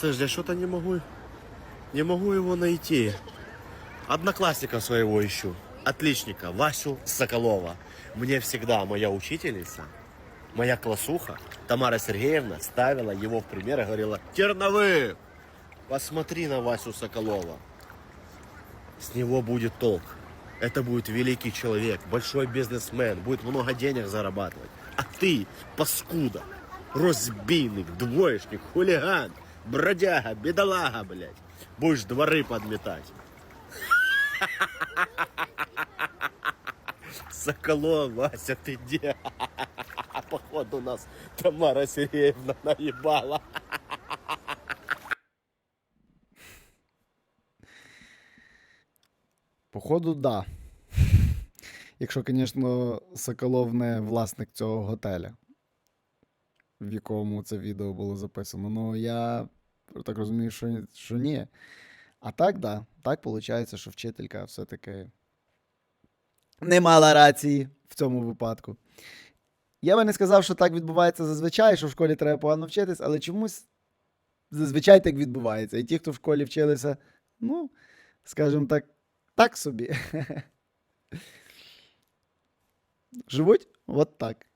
Слушай, я что-то не могу, не могу его найти. Одноклассника своего ищу. Отличника, Васю Соколова. Мне всегда моя учительница, моя классуха, Тамара Сергеевна, ставила его в пример и говорила, Терновых, посмотри на Васю Соколова. С него будет толк. Это будет великий человек, большой бизнесмен, будет много денег зарабатывать. А ты, паскуда, розбийник, двоечник, хулиган, бродяга, бедолага, блядь, будешь дворы подметать. Соколов, Вася, ты где? Походу нас Тамара Сергеевна наебала. Походу, да. Якщо, звісно, Соколов не власник цього готеля, в якому це відео було записано. Ну, я так розумію, що, що ні. А так, да. Так виходить, що вчителька все-таки не мала рації в цьому випадку. Я би не сказав, що так відбувається зазвичай, що в школі треба погано вчитись, але чомусь зазвичай так відбувається. І ті, хто в школі вчилися, ну, скажімо так, так собі. Живуть от так.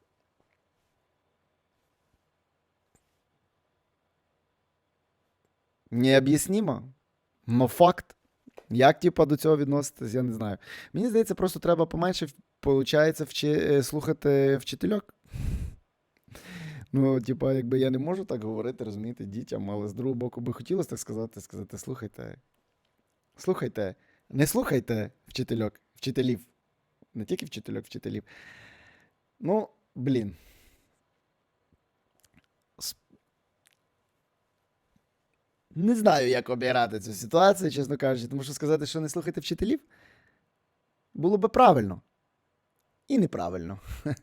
Необ'яснимо, но факт. Як, типа, до цього відноситись, я не знаю. Мені здається, просто треба поменше, получається, вчи... е, слухати вчительок. Ну, типа, якби я не можу так говорити, розумієте, дітям, але з другого боку би хотілося так сказати, сказати, слухайте. Слухайте, не слухайте вчительок, вчителів. Не тільки вчительок, вчителів. Ну, блін. Не знаю, як обіграти цю ситуацію, чесно кажучи, тому що сказати, що не слухайте вчителів, було би правильно. І неправильно.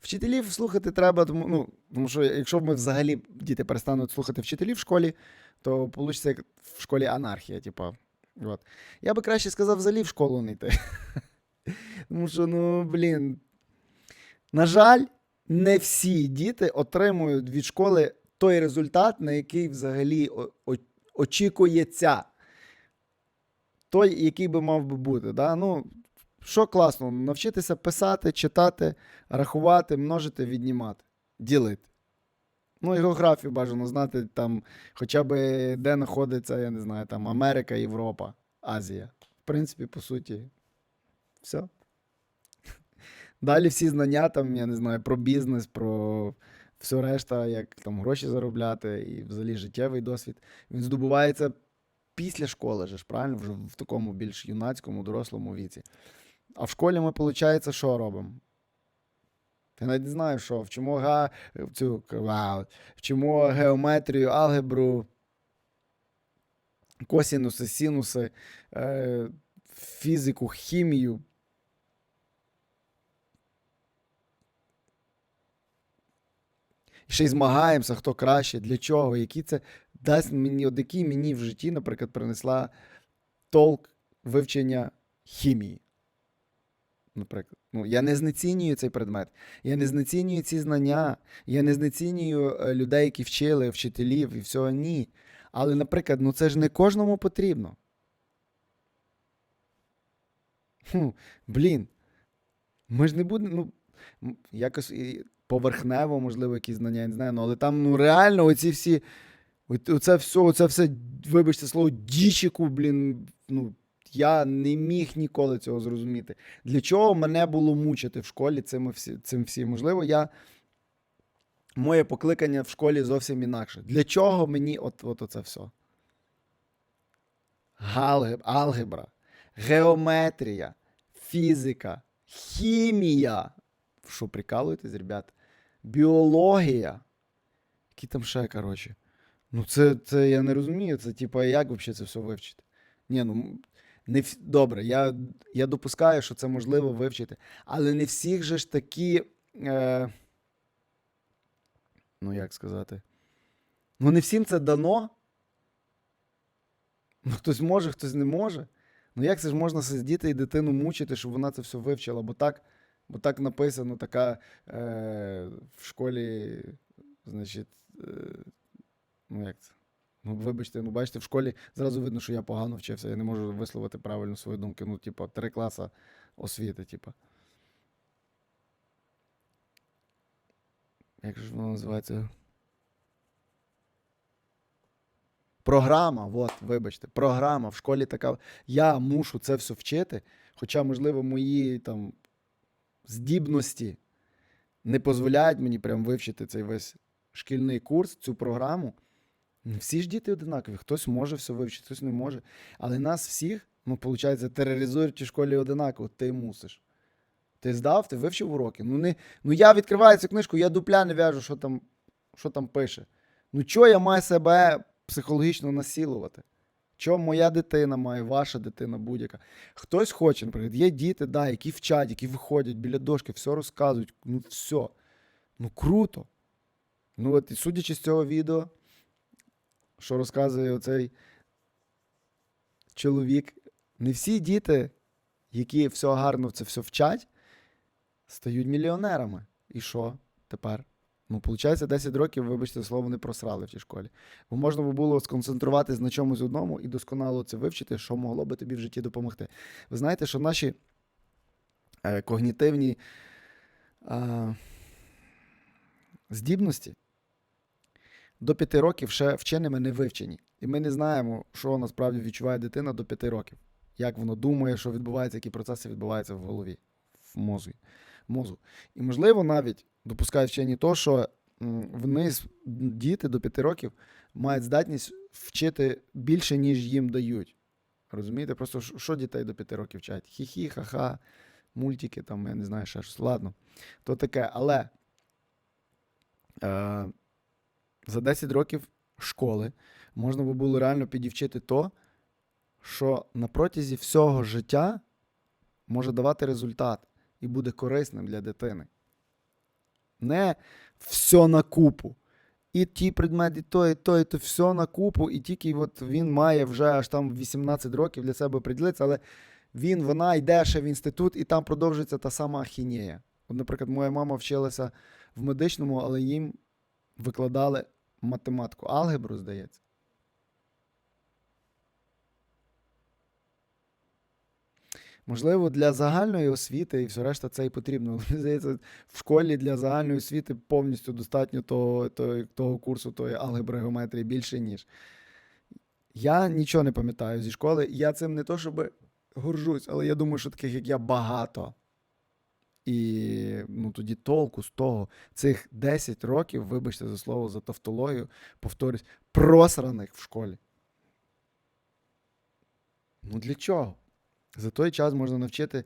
Вчителів слухати треба, тому, ну, тому що якщо ми взагалі діти перестануть слухати вчителів в школі, то вийде як в школі анархія, типа. От. Я би краще сказав взагалі в школу не йти. Тому що, ну, блін. На жаль, не всі діти отримують від школи той результат, на який взагалі очікується. Той, який би мав би бути. Да? Ну, що класно, навчитися писати, читати, рахувати, множити, віднімати, ділити. Ну, географію бажано знати, там, хоча б де знаходиться, я не знаю, там Америка, Європа, Азія. В принципі, по суті, все. Далі всі знання, там, я не знаю, про бізнес, про все решта, як там гроші заробляти і взагалі життєвий досвід. Він здобувається після школи, же ж, правильно? Вже в такому більш юнацькому, дорослому віці. А в школі ми, виходить, що робимо? Я навіть не знаю, що. Вчимо, га... цю... вчимо геометрію, алгебру, косінуси, синуси, е... фізику, хімію. Ще й змагаємося, хто краще, для чого, які це дасть мені, от який мені в житті, наприклад, принесла толк вивчення хімії. Наприклад, ну, я не знецінюю цей предмет, я не знецінюю ці знання, я не знецінюю е, людей, які вчили, вчителів і всього ні. Але, наприклад, ну це ж не кожному потрібно. Хм, блін. Ми ж не будемо. Ну, якось поверхнево, можливо, якісь знання, я не знаю, ну, але там ну, реально оці всі. Оце все, оце все, вибачте слово, дічику, блін. Ну, я не міг ніколи цього зрозуміти. Для чого мене було мучити в школі цим, всі, цим всім? Можливо, я. Моє покликання в школі зовсім інакше. Для чого мені от, от оце все? Алгебра, геометрія, фізика, хімія. Що, прикалуєтесь, ребят? Біологія. Які там ще, коротше. Ну, це, це я не розумію. Це, типа, як взагалі це все вивчити? Ні, ну, не вс... добре, я, я допускаю, що це можливо вивчити. Але не всіх же ж такі. Е... Ну, як сказати? Ну, не всім це дано. Ну, хтось може, хтось не може. Ну, як це ж можна сидіти і дитину мучити, щоб вона це все вивчила? Бо так, бо так написано, така е, в школі, значить, е, ну як це? Ну, вибачте, ну бачите, в школі зразу видно, що я погано вчився, я не можу висловити правильно свої думки. Ну, типу, три класи освіти, типу. Як ж воно називається? Програма, от, вибачте, програма. В школі така. Я мушу це все вчити, хоча, можливо, мої там здібності не дозволяють мені прям вивчити цей весь шкільний курс, цю програму. Всі ж діти одинакові. Хтось може все вивчити, хтось не може. Але нас всіх, ну, виходить, тероризують в цій школі одинаково. Ти мусиш. Ти здав, ти вивчив уроки. Ну, не, ну я відкриваю цю книжку, я дупля не в'яжу, що там, що там пише. Ну, чого я маю себе психологічно насилувати? Чого моя дитина має, ваша дитина будь-яка? Хтось хоче, наприклад, є діти, да, які вчать, які виходять біля дошки, все розказують. Ну, все. Ну, круто. Ну, от, і судячи з цього відео, що розказує оцей чоловік, не всі діти, які все гарно це все вчать, стають мільйонерами. І що тепер? Ну, виходить, 10 років, вибачте, слово не просрали в тій школі. Бо можна би було сконцентруватись на чомусь одному і досконало це вивчити, що могло би тобі в житті допомогти. Ви знаєте, що наші е, когнітивні е, здібності до 5 років ще вченими не вивчені. І ми не знаємо, що насправді відчуває дитина до 5 років. Як воно думає, що відбувається, які процеси відбуваються в голові, в мозі, мозу. І можливо, навіть допускають вчені то, що вниз діти до 5 років мають здатність вчити більше, ніж їм дають. Розумієте? Просто що дітей до 5 років вчать? Хі-хі, ха-ха, мультики, там, я не знаю, ще щось. Ладно. То таке, але е, за 10 років школи можна би було реально підівчити то, що на протязі всього життя може давати результат і буде корисним для дитини. Не все на купу. І ті предмети, і то, і то, і то, все на купу, і тільки от він має вже аж там 18 років для себе приділитися, але він, вона йде ще в інститут, і там продовжується та сама ахінея. От, наприклад, моя мама вчилася в медичному, але їм викладали математику, алгебру, здається. Можливо, для загальної освіти і все решта це і потрібно. Здається, в школі для загальної освіти повністю достатньо того, того, того курсу, тої алгебри геометрії більше, ніж. Я нічого не пам'ятаю зі школи. Я цим не то, щоб горжусь, але я думаю, що таких, як я, багато. І ну, тоді толку з того, цих 10 років, вибачте за слово, за тавтологію, повторюсь, просраних в школі. Ну для чого? За той час можна навчити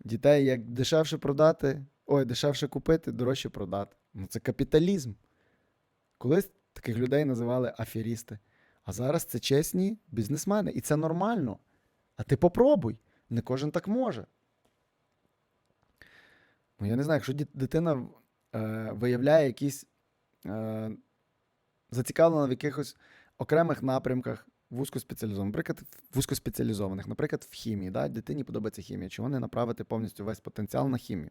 дітей, як дешевше продати, ой, дешевше купити, дорожче продати. Ну, це капіталізм. Колись таких людей називали аферісти. А зараз це чесні бізнесмени. І це нормально. А ти попробуй. Не кожен так може. Ну, я не знаю, якщо дитина е, виявляє якісь е, зацікавлена в якихось окремих напрямках вузькоспеціалізованих, наприклад, вузькоспеціалізованих, наприклад, в хімії. Да? Дитині подобається хімія. Чого не направити повністю весь потенціал на хімію?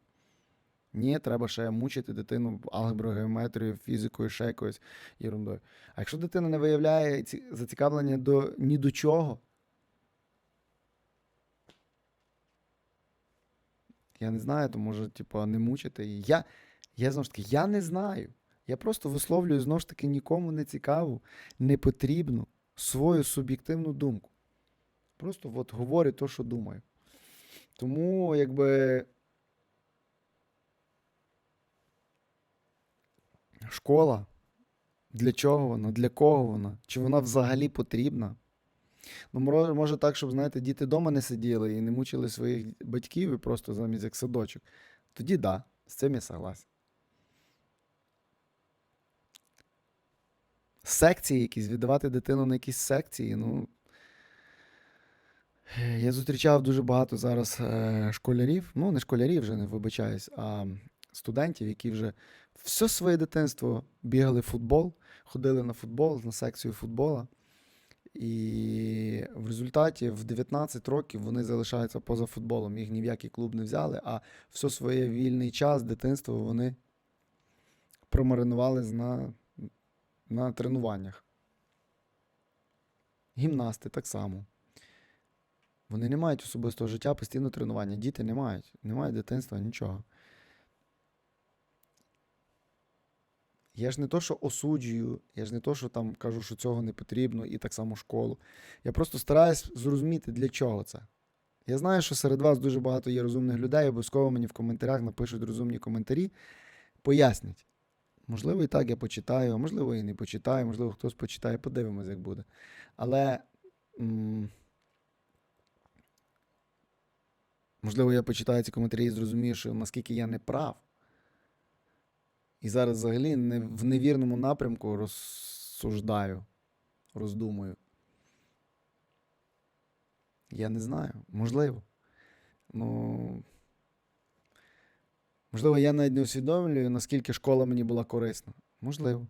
Ні, треба ще мучити дитину алгеброю, геометрією, фізикою, ще якоюсь ерундою. А якщо дитина не виявляє зацікавлення до ні до чого, я не знаю, то може, типу, не мучити. Я, я знову ж таки, я не знаю. Я просто висловлюю знову ж таки нікому не цікаву, не потрібну свою суб'єктивну думку. Просто от говорю те, що думаю. Тому, якби. Школа. Для чого вона? Для кого вона? Чи вона взагалі потрібна? Ну, може так, щоб, знаєте, діти вдома не сиділи і не мучили своїх батьків і просто замість як садочок. Тоді да, з цим я согласен. Секції якісь, віддавати дитину на якісь секції. Ну, я зустрічав дуже багато зараз е, школярів, ну, не школярів вже не вибачаюсь, а студентів, які вже все своє дитинство бігали в футбол, ходили на футбол, на секцію футбола. І в результаті в 19 років вони залишаються поза футболом. Їх ні в який клуб не взяли, а все своє вільний час, дитинство вони промаринували на, на тренуваннях. гімнасти так само. Вони не мають особистого життя, постійно тренування. Діти не мають. Не мають дитинства, нічого. Я ж не то, що осуджую, я ж не то, що там кажу, що цього не потрібно, і так само школу. Я просто стараюсь зрозуміти, для чого це. Я знаю, що серед вас дуже багато є розумних людей, обов'язково мені в коментарях напишуть розумні коментарі, пояснять. Можливо, і так я почитаю, а можливо, і не почитаю, можливо, хтось почитає, подивимось, як буде. Але. м, Можливо, я почитаю ці коментарі і зрозумію, що наскільки я не прав. І зараз взагалі не, в невірному напрямку розсуждаю, роздумую. Я не знаю. Можливо. Ну. Можливо, я навіть не усвідомлюю, наскільки школа мені була корисна. Можливо.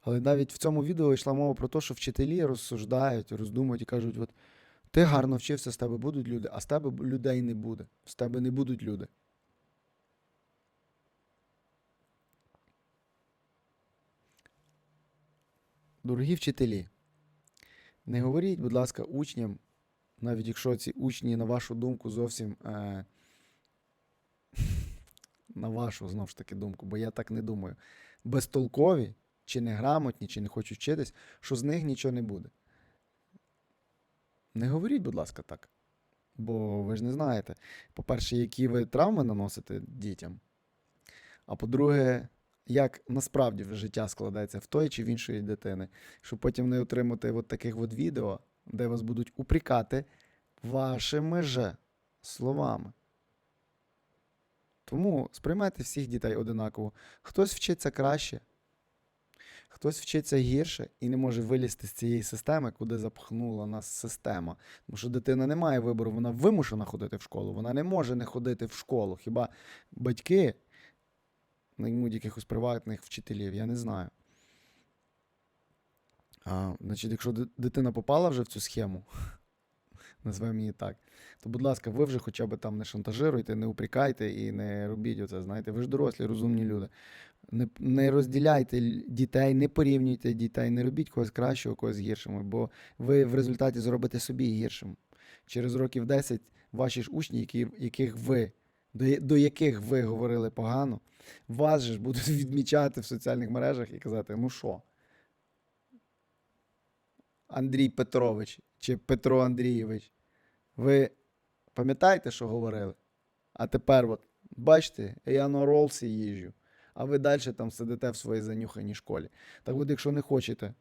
Але навіть в цьому відео йшла мова про те, що вчителі розсуждають, роздумують і кажуть: от ти гарно вчився, з тебе будуть люди, а з тебе людей не буде. З тебе не будуть люди. Дорогі вчителі, не говоріть, будь ласка, учням, навіть якщо ці учні, на вашу думку, зовсім е, на вашу знову ж таки думку, бо я так не думаю. Безтолкові, чи неграмотні, чи не хочуть вчитись, що з них нічого не буде. Не говоріть, будь ласка, так. Бо ви ж не знаєте, по-перше, які ви травми наносите дітям. А по-друге, як насправді життя складається в тої чи в іншої дитини, щоб потім не отримати от таких от відео, де вас будуть упрекати вашими же словами. Тому сприймайте всіх дітей одинаково. Хтось вчиться краще, хтось вчиться гірше і не може вилізти з цієї системи, куди запхнула нас система. Тому що дитина не має вибору, вона вимушена ходити в школу. Вона не може не ходити в школу. Хіба батьки наймуть якихось приватних вчителів, я не знаю. А, значить, якщо дитина попала вже в цю схему, назвемо її так, то, будь ласка, ви вже хоча б там не шантажируйте, не упрекайте і не робіть оце. Знаєте, ви ж дорослі, розумні люди. Не, не розділяйте дітей, не порівнюйте дітей, не робіть когось кращого, когось гіршим, бо ви в результаті зробите собі гіршим. Через років 10 ваші ж учні, які, яких ви, до, до яких ви говорили погано, вас же ж будуть відмічати в соціальних мережах і казати: ну що? Андрій Петрович чи Петро Андрійович, ви пам'ятаєте, що говорили? А тепер, от, бачите, я на ролсі їжджу, а ви далі там сидите в своїй занюханій школі. Так от, якщо не хочете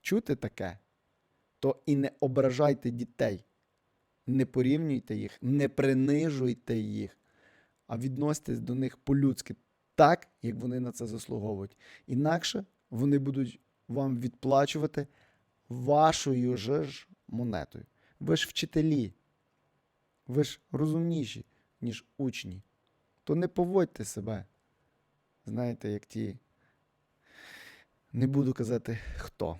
чути таке, то і не ображайте дітей. Не порівнюйте їх, не принижуйте їх, а відноситесь до них по-людськи так, як вони на це заслуговують. Інакше вони будуть вам відплачувати вашою ж монетою. Ви ж вчителі, ви ж розумніші, ніж учні. То не поводьте себе. Знаєте, як ті. Не буду казати хто.